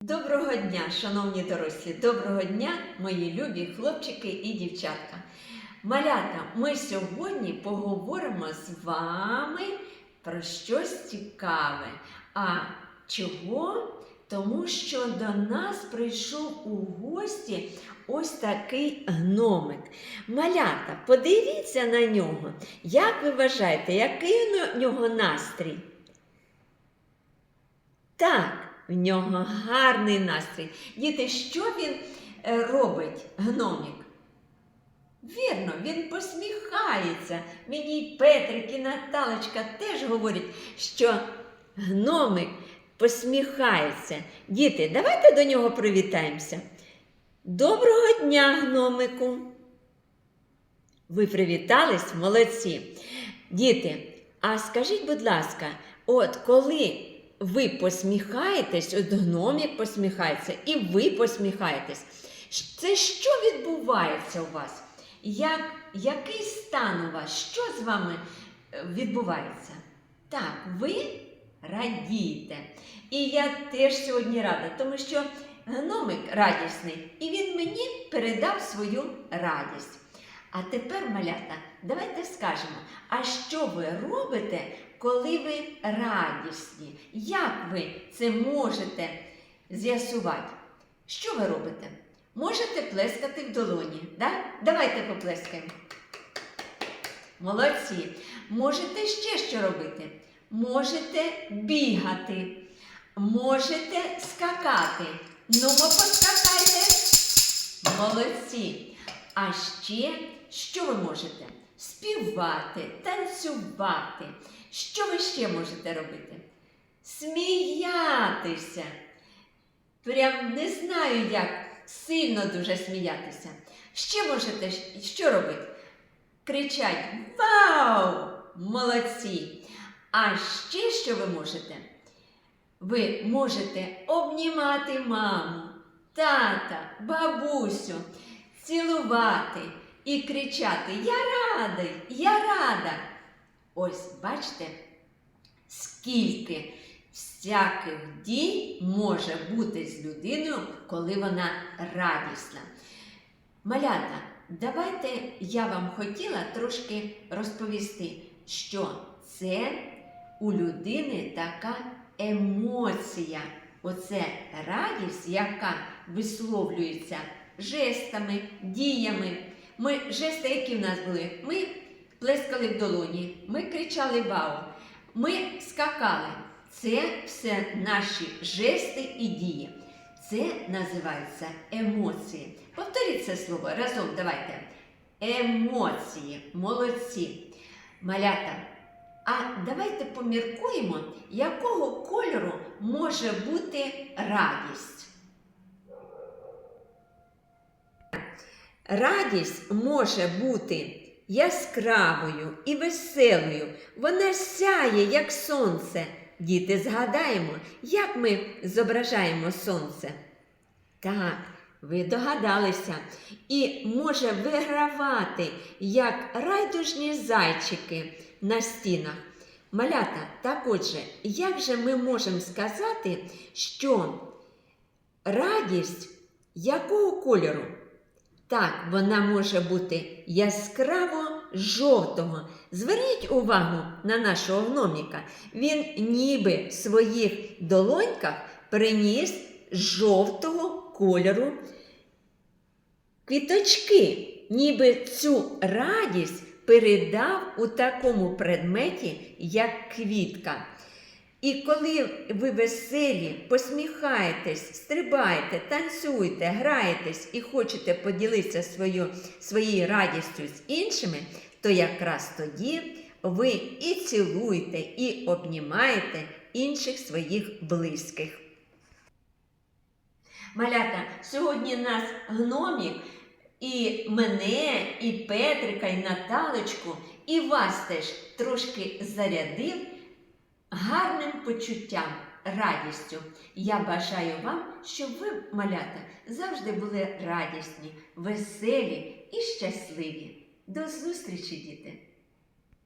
Доброго дня, шановні дорослі! Доброго дня, мої любі хлопчики і дівчатка. Малята, ми сьогодні поговоримо з вами про щось цікаве. А чого? Тому що до нас прийшов у гості ось такий гномик. Малята, подивіться на нього. Як ви вважаєте, який у нього настрій? Так, в нього гарний настрій. Діти, що він е, робить, гномик? Вірно, він посміхається. Мені і Петрик і Наталочка теж говорять, що гномик посміхається. Діти, давайте до нього привітаємося. Доброго дня, гномику. Ви привітались, молодці. Діти, а скажіть, будь ласка, от коли ви посміхаєтесь, от гномік посміхається, і ви посміхаєтесь. Це що відбувається у вас? Як, який стан у вас? Що з вами е, відбувається? Так, ви радієте. І я теж сьогодні рада, тому що гномик радісний, і він мені передав свою радість. А тепер, малята, давайте скажемо, а що ви робите, коли ви радісні? Як ви це можете з'ясувати? Що ви робите? Можете плескати в долоні. Да? Давайте поплескаємо. Молодці. Можете ще що робити? Можете бігати, можете скакати. Ну, поскакайте. Молодці. А ще що ви можете? Співати, танцювати. Що ви ще можете робити? Сміятися. Прям не знаю, як сильно дуже сміятися. Ще можете що робити? Кричать Вау! Молодці! А ще що ви можете? Ви можете обнімати маму, тата, бабусю, цілувати і кричати Я радий, я рада. Ось бачите, скільки всяких дій може бути з людиною, коли вона радісна. Малята, давайте я вам хотіла трошки розповісти, що це у людини така емоція. Оце радість, яка висловлюється жестами, діями. Ми жести, які в нас були? Ми плескали в долоні, ми кричали вау, ми скакали. Це все наші жести і дії. Це називається емоції. Повторіть це слово разом, давайте. Емоції, молодці. Малята. А давайте поміркуємо, якого кольору може бути радість. Радість може бути яскравою і веселою. Вона сяє, як сонце. Діти, згадаємо, як ми зображаємо сонце. Так, ви догадалися, і може вигравати, як райдужні зайчики на стінах. Малята, так отже, як же ми можемо сказати, що радість якого кольору? Так, вона може бути яскраво жовтого. Зверніть увагу на нашого гноміка. Він ніби в своїх долоньках приніс жовтого кольору квіточки, ніби цю радість передав у такому предметі, як квітка. І коли ви веселі, посміхаєтесь, стрибаєте, танцюєте, граєтесь і хочете поділитися свою, своєю радістю з іншими, то якраз тоді ви і цілуєте, і обнімаєте інших своїх близьких. Малята, сьогодні нас гномік і мене, і Петрика, і Наталочку, і вас теж трошки зарядив гарним почуттям, радістю. Я бажаю вам, щоб ви, малята, завжди були радісні, веселі і щасливі. До зустрічі, діти!